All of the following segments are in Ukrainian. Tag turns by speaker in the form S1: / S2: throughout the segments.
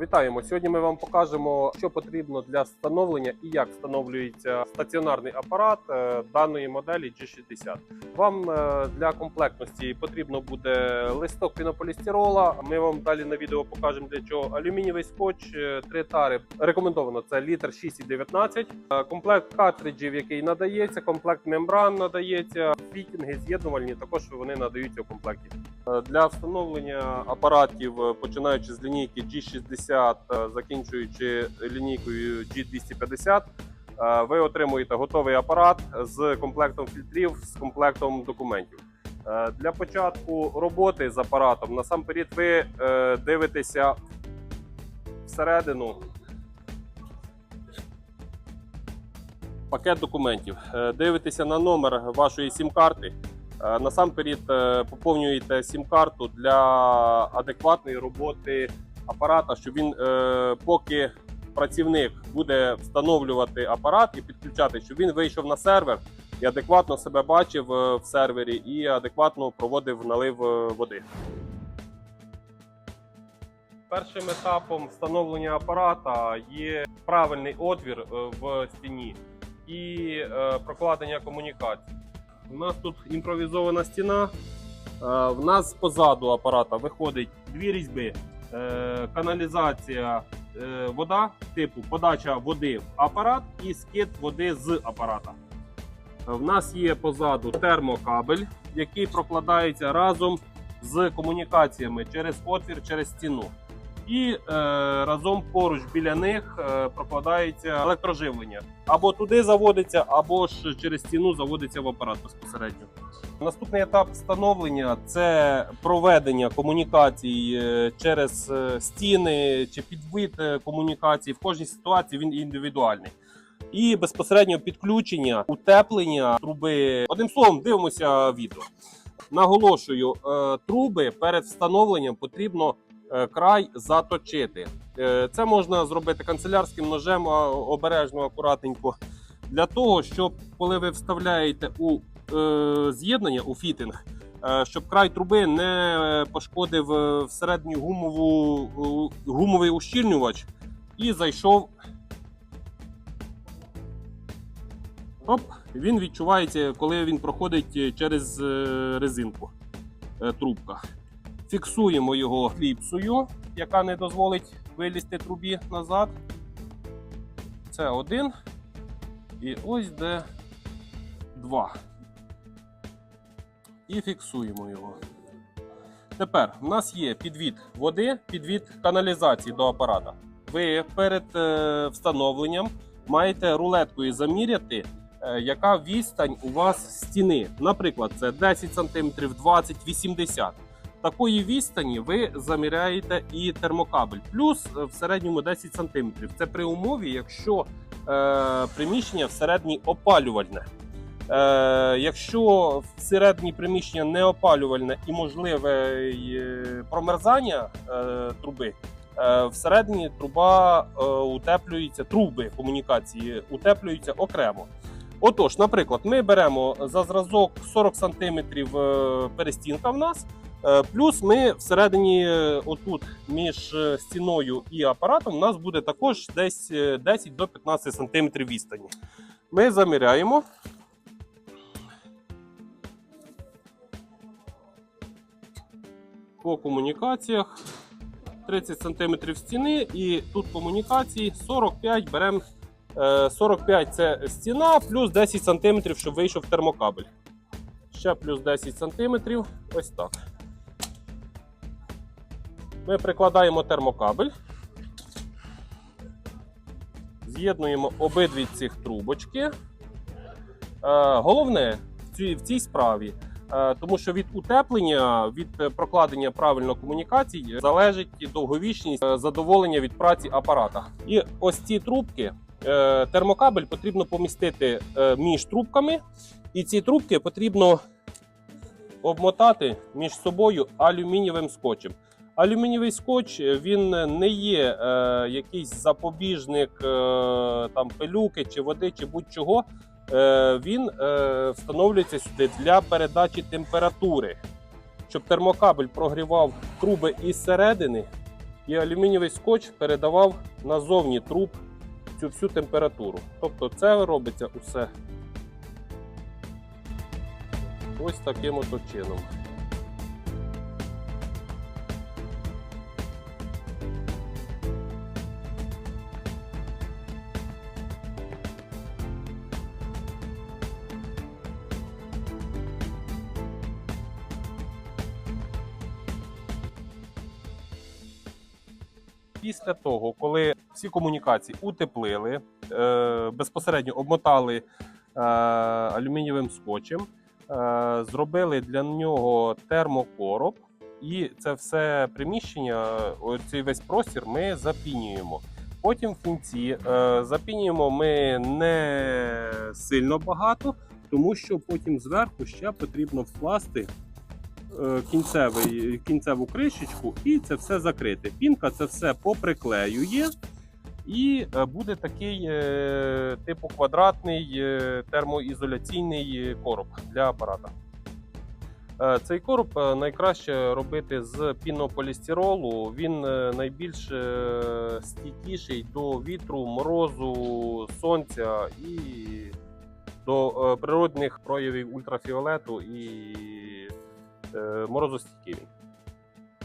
S1: Вітаємо! Сьогодні ми вам покажемо, що потрібно для встановлення і як встановлюється стаціонарний апарат е, даної моделі G60. Вам е, для комплектності потрібно буде листок пінополістирола. Ми вам далі на відео покажемо для чого алюмінієвий скотч, е, три тари. Рекомендовано це літр 6,19. Е, Комплект картриджів, який надається, комплект мембран надається. Фітінги з'єднувальні також вони надаються в комплекті. Для встановлення апаратів, починаючи з лінійки G60, е, закінчуючи лінійкою G250, е, ви отримуєте готовий апарат з комплектом фільтрів, з комплектом документів. Е, Для початку роботи з апаратом насамперед ви дивитеся всередину пакет документів, дивитеся на номер вашої сім-карти. Насамперед поповнюєте сім-карту для адекватної роботи апарата, щоб він, е, поки працівник буде встановлювати апарат і підключати, щоб він вийшов на сервер і адекватно себе бачив е, в сервері і адекватно проводив налив е, води. Першим етапом встановлення апарата є правильний отвір е, в стіні і прокладення комунікацій. У нас тут імпровізована стіна. В нас позаду апарата виходить дві різьби, каналізація, е, вода, типу подача води в апарат і скид води з апарата. Е, В нас є позаду термокабель, який прокладається разом з комунікаціями через отвір, через стіну. І е, разом поруч біля них е, прокладається електроживлення. Або туди заводиться, або ж через стіну заводиться в апарат безпосередньо. Наступний етап встановлення це проведення комунікацій е, через е, стіни чи підвид е, комунікацій. В кожній ситуації він індивідуальний. І безпосередньо підключення, утеплення труби. Одним словом, дивимося відео. Наголошую, труби перед встановленням потрібно край заточити. Це можна зробити канцелярським ножем обережно, акуратненько. Для того, щоб коли ви вставляєте у з'єднання у фітинг, е, щоб край труби не пошкодив е, всередню гумову, е, гумовий ущільнювач і зайшов. Оп, він відчувається, коли він проходить е, через е, резинку е, трубка. Фіксуємо його кліпсою, яка не дозволить вилізти трубі назад. Це один. І ось де два. І фіксуємо його. Тепер у нас є підвід води, підвід каналізації до апарата. Ви перед е, встановленням маєте рулеткою заміряти, е, яка відстань у вас стіни. Наприклад, це 10 см, 20, 80 Такої відстані ви заміряєте і термокабель, плюс е, в середньому 10 см. Це при умові, якщо е, приміщення всередині опалювальне. Е, якщо всередині приміщення не опалювальне і можливе е, промерзання е, труби, всередині труба утеплюється, труби комунікації утеплюються окремо. Отож, наприклад, ми беремо за зразок 40 см перестінка в нас. Плюс ми всередині, отут між стіною і апаратом, у нас буде також десь е, 10 до 15 см відстані. Ми заміряємо. По комунікаціях 30 см стіни, і тут комунікації 45 беремо. е, 45 це стіна, плюс 10 см, щоб вийшов термокабель. Ще плюс 10 см. Ось так. Ми прикладаємо термокабель, з'єднуємо обидві цих трубочки. Е, Головне в цій, справі, тому що від утеплення, від е, прокладення правильно комунікацій залежить довговічність е, задоволення від праці апарата. І ось ці трубки, е, термокабель потрібно помістити е, між трубками, і ці трубки потрібно обмотати між собою алюмінієвим скотчем. Алюмінієвий скотч е, він не є е, якийсь запобіжник е, там пилюки чи води, чи будь-чого. Е, він е, встановлюється сюди для передачі температури, щоб термокабель прогрівав труби із середини І алюмінієвий скотч передавав назовні труб цю всю температуру. Тобто це робиться усе ось таким от чином. Після того, коли всі комунікації утеплили, е, безпосередньо обмотали е, алюмінієвим скотчем, е, зробили для нього термокороб, і це все приміщення, цей весь простір ми запінюємо. Потім в кінці запінюємо ми не сильно багато, тому що потім зверху ще потрібно вкласти кінцевий, кінцеву кришечку і це все закрити. Пінка це все поприклеює. І е, буде такий е, типу квадратний е, термоізоляційний короб для апарата. Е, Цей короб е, найкраще робити з пінополістиролу. Він е, найбільш е, стійкіший до вітру, морозу, сонця і до е, природних проявів ультрафіолету і е, морозостійкий. він.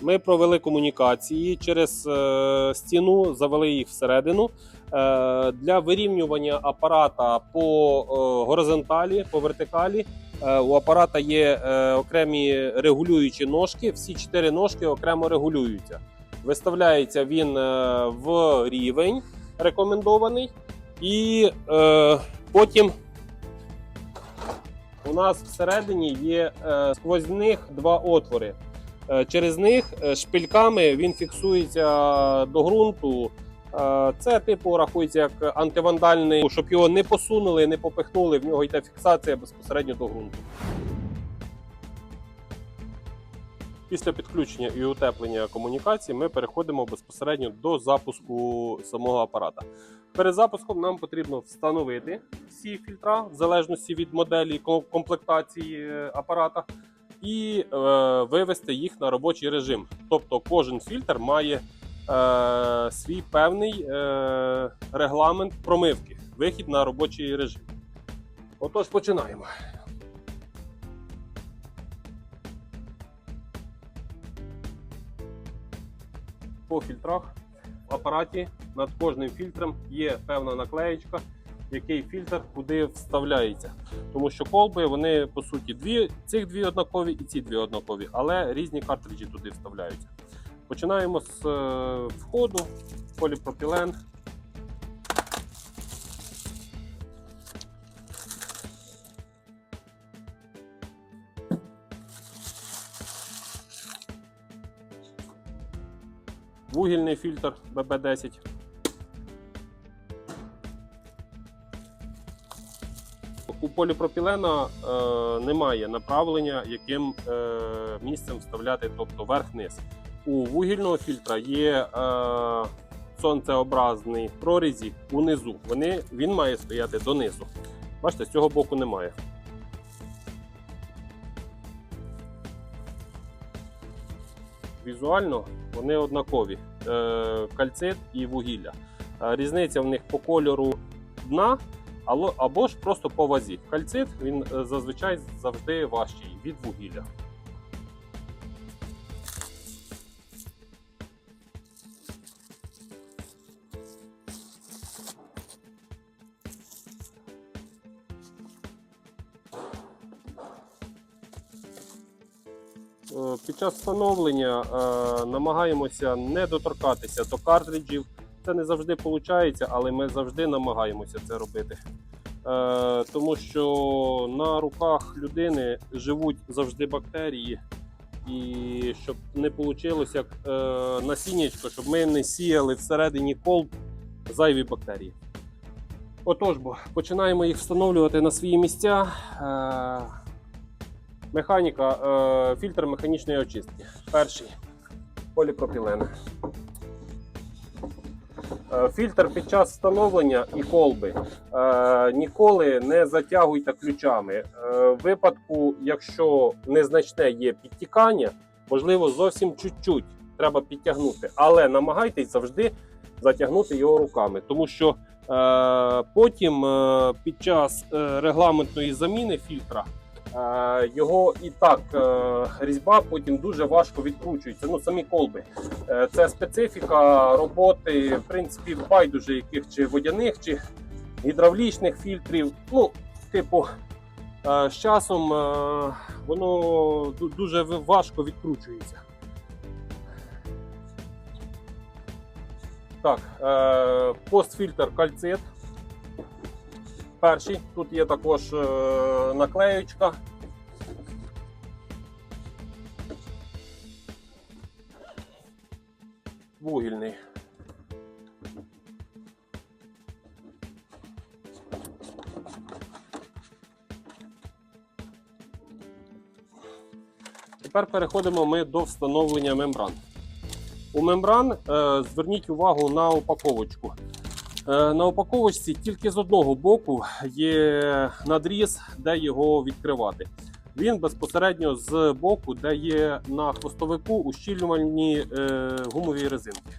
S1: Ми провели комунікації через е, стіну, завели їх всередину. Е, для вирівнювання апарата по е, горизонталі, по вертикалі. Е, у апарата є е, окремі регулюючі ножки. Всі чотири ножки окремо регулюються. Виставляється він е, в рівень рекомендований, і е, потім у нас всередині є е, сквозь них два отвори. Е, Через них е, шпильками він фіксується до ґрунту. Це типу рахується як антивандальний, щоб його не посунули, не попихнули. В нього йде фіксація безпосередньо до ґрунту. Після підключення і утеплення комунікації ми переходимо безпосередньо до запуску самого апарата. Перед запуском нам потрібно встановити всі фільтра в залежності від моделі комплектації е, апарата і е, вивести їх на робочий режим. Тобто кожен фільтр має е, свій певний е, регламент промивки, вихід на робочий режим. Отож, починаємо. По фільтрах в апараті над кожним фільтром є певна наклеєчка, який фільтр куди вставляється. Тому що колби вони по суті дві, цих дві однакові і ці дві однакові, але різні картриджі туди вставляються. Починаємо з е, входу, поліпропілен. Вугільний фільтр BB10. У поліпропілена е, немає направлення, яким е, місцем вставляти, тобто верх-низ. У вугільного фільтра є е, сонцеобразний прорізі унизу. Вони, він має стояти донизу. Бачите, з цього боку немає. Візуально вони однакові. Е, кальцит і вугілля. Е, Різниця в них по кольору дна або ж просто по вазі. Кальцит він е, зазвичай завжди важчий від вугілля. Час встановлення е, намагаємося не доторкатися до картриджів. Це не завжди виходить, але ми завжди намагаємося це робити. Е, тому що на руках людини живуть завжди бактерії, і щоб не вийшло е, насіннячко, щоб ми не сіяли всередині колб зайві бактерії. Отож, бо починаємо їх встановлювати на свої місця. Механіка, е, фільтр механічної очистки. Перший поліпропілен. Е, Фільтр під час встановлення і колби е, ніколи не затягуйте ключами. Е, В випадку, якщо незначне є підтікання, можливо, зовсім чуть-чуть треба підтягнути. Але намагайтесь завжди затягнути його руками, тому що е, потім е, під час е, регламентної заміни фільтра його і так е, різьба потім дуже важко відкручується. Ну самі колби. Е, це специфіка роботи, в принципі, байдуже яких чи водяних, чи гідравлічних фільтрів. Ну, типу, е, з часом е, воно дуже важко відкручується. Так, е, постфільтр кальцит. Перший. Тут є також е, наклеючка. Вугільний. Тепер переходимо ми до встановлення мембран. У мембран е, зверніть увагу на упаковочку. Е, на упаковочці тільки з одного боку є надріз, де його відкривати. Він безпосередньо з боку, де є на хвостовику ущільнювальні е, гумові резинки.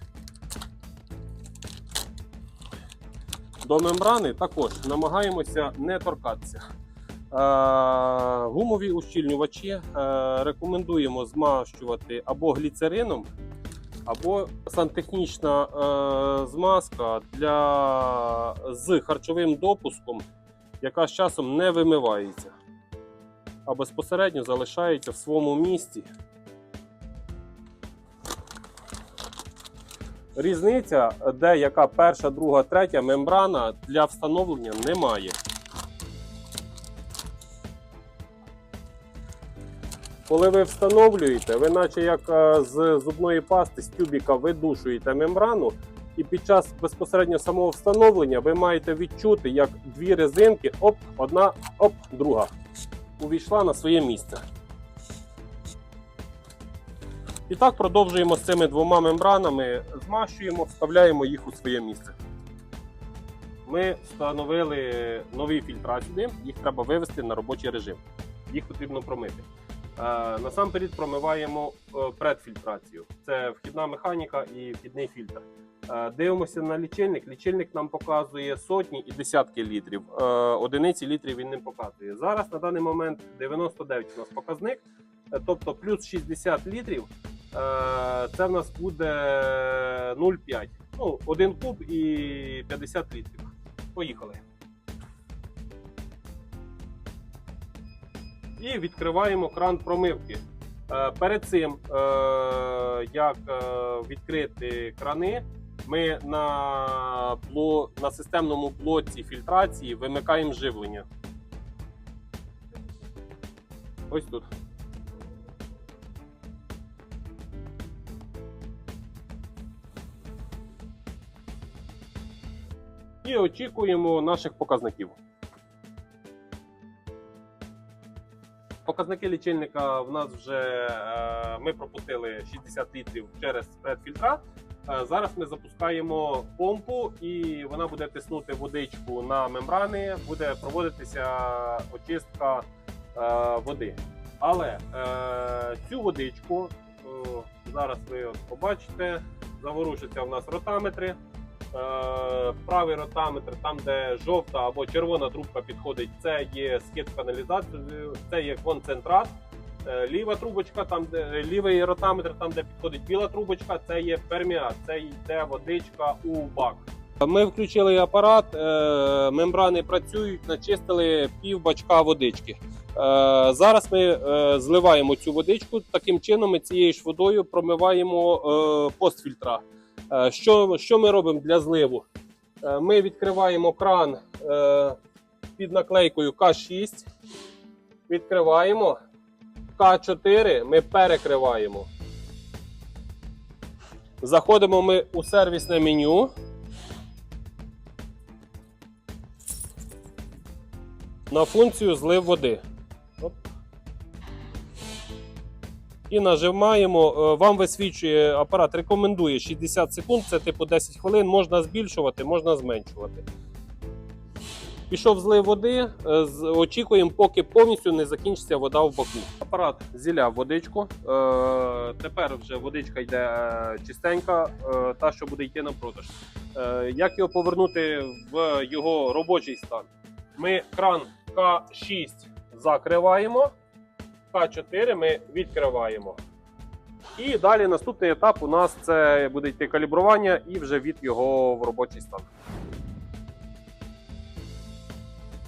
S1: До мембрани також намагаємося не торкатися. Е, гумові ущільнювачі рекомендуємо змащувати або гліцерином, або сантехнічна е, змазка для, з харчовим допуском, яка з часом не вимивається, а безпосередньо залишається в своєму місці. Різниця, де яка перша, друга, третя мембрана для встановлення немає. Коли ви встановлюєте, ви наче як е, з зубної пасти, з тюбіка видушуєте мембрану, і під час безпосередньо самого встановлення ви маєте відчути, як дві резинки, оп, одна, оп, друга, увійшла на своє місце. І так продовжуємо з цими двома мембранами, змащуємо, вставляємо їх у своє місце. Ми встановили нові фільтра сюди, їх треба вивести на робочий режим. Їх потрібно промити. Е, Насамперед промиваємо е, предфільтрацію. Це вхідна механіка і вхідний фільтр. Е, Дивимося на лічильник. Лічильник нам показує сотні і десятки літрів. Одиниці літрів він не показує. Зараз на даний момент 99 у нас показник, тобто плюс 60 літрів. Це в нас буде 0,5. Ну, 1 куб і 50 літрів. Поїхали. І відкриваємо кран промивки. Е, Перед цим, е, як е, відкрити крани, ми на, бло, на системному блоці фільтрації вимикаємо живлення. Ось тут. І очікуємо наших показників. Показники лічильника в нас вже е, ми пропустили 60 літрів через предфільтра. Е, Зараз ми запускаємо помпу, і вона буде тиснути водичку на мембрани, буде проводитися очистка е, води. Але цю водичку зараз ви побачите, заворушаться в нас ротаметри. Е, правий ротаметр, там де жовта або червона трубка підходить, це є скид в каналізацію, це є концентрат. Е, Ліва трубочка, там де лівий ротаметр, там де підходить біла трубочка, це є перміат, це йде водичка у бак. Ми включили апарат, е, мембрани працюють, начистили пів бачка водички. Зараз ми зливаємо цю водичку. Таким чином ми цією ж водою промиваємо постфільтра. Е, Що, що ми робимо для зливу? Е, Ми відкриваємо кран е, під наклейкою К6, відкриваємо. К4 ми перекриваємо. Заходимо ми у сервісне меню. На функцію злив води. І нажимаємо. Е, Вам висвічує апарат, рекомендує 60 секунд, це типу 10 хвилин. Можна збільшувати, можна зменшувати. Пішов злив води, е, очікуємо, поки повністю не закінчиться вода в баку. Апарат зіляв водичку. Е, тепер вже водичка йде чистенька, та що буде йти на продаж. Як його повернути в його робочий стан? Ми кран К6 закриваємо, К4 ми відкриваємо. І далі наступний етап у нас це буде йти калібрування і вже від його в робочий стан.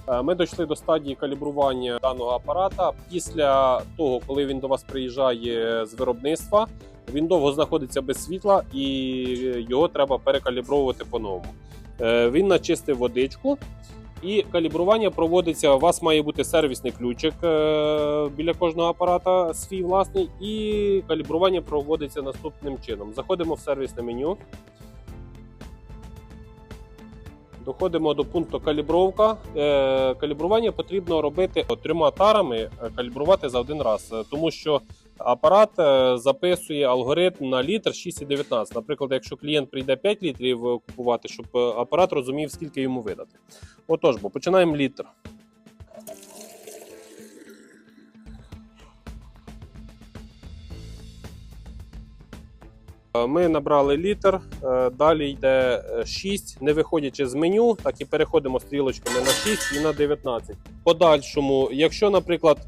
S1: Е, Ми дійшли до стадії калібрування даного апарата. Після того, коли він до вас приїжджає з виробництва, він довго знаходиться без світла і його треба перекалібровувати по-новому. Е, Він начистив водичку. І калібрування проводиться. У вас має бути сервісний ключик е, біля кожного апарата, свій власний, і калібрування проводиться наступним чином. Заходимо в сервісне меню. Доходимо до пункту калібровка. Е, Калібрування потрібно робити трьома тарами, е, калібрувати за один раз, тому що апарат е, записує алгоритм на літр 6,19. Наприклад, якщо клієнт прийде 5 літрів е, купувати, щоб е, апарат розумів, скільки йому видати. Отож, бо починаємо літр. Ми набрали літр, далі йде е, 6, не виходячи з меню, так і переходимо стрілочками на 6 і на 19. Подальшому, якщо, наприклад,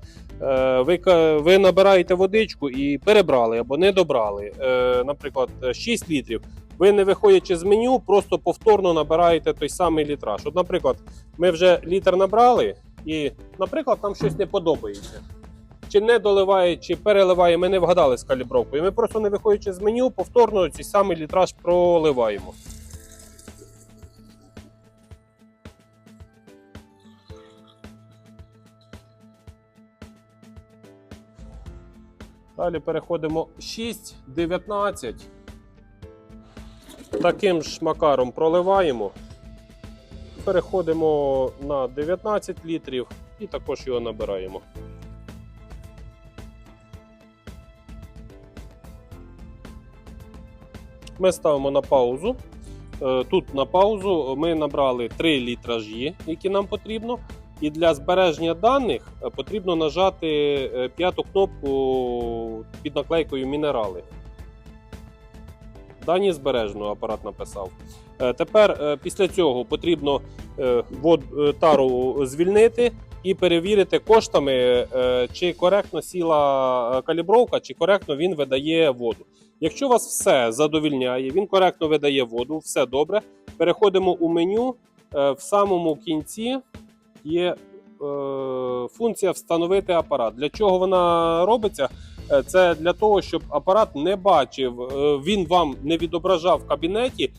S1: ви, ви набираєте водичку і перебрали або не добрали, е, наприклад, 6 літрів, ви не виходячи з меню, просто повторно набираєте той самий літраж. От, наприклад, ми вже літр набрали, і, наприклад, нам щось не подобається. Чи не доливає, чи переливає, ми не вгадали з калібровкою. Ми просто не виходячи з меню, повторно цей самий літраж проливаємо. Далі переходимо 6, 19. Таким ж макаром проливаємо. Переходимо на 19 літрів і також його набираємо. Ми ставимо на паузу. Е, Тут на паузу ми набрали 3 літражі, які нам потрібно. І для збереження даних е, потрібно нажати е, п'яту кнопку під наклейкою Мінерали. Дані збережено, апарат написав. Е, Тепер після цього потрібно тару звільнити і перевірити коштами, чи коректно сіла калібровка, чи коректно він видає воду. Якщо вас все задовільняє, він коректно видає воду, все добре. Переходимо у меню. В самому кінці є е, функція встановити апарат. Для чого вона робиться? Е, Це для того, щоб апарат не бачив, е, він вам не відображав в кабінеті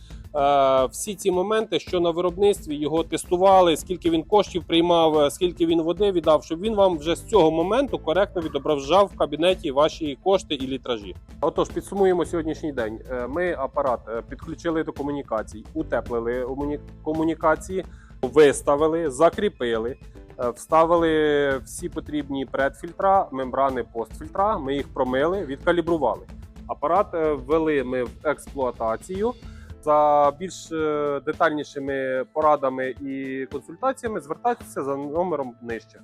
S1: всі ці моменти, що на виробництві його тестували, скільки він коштів приймав, скільки він води віддав, щоб він вам вже з цього моменту коректно відображав в кабінеті ваші кошти і літражі. Отож, підсумуємо сьогоднішній день. Ми апарат підключили до комунікацій, утеплили комунікації, виставили, закріпили. е, Вставили всі потрібні предфільтра, мембрани постфільтра. Ми їх промили, відкалібрували. Апарат е, ввели ми в експлуатацію. За більш е, детальнішими порадами і консультаціями звертайтеся за номером нижче.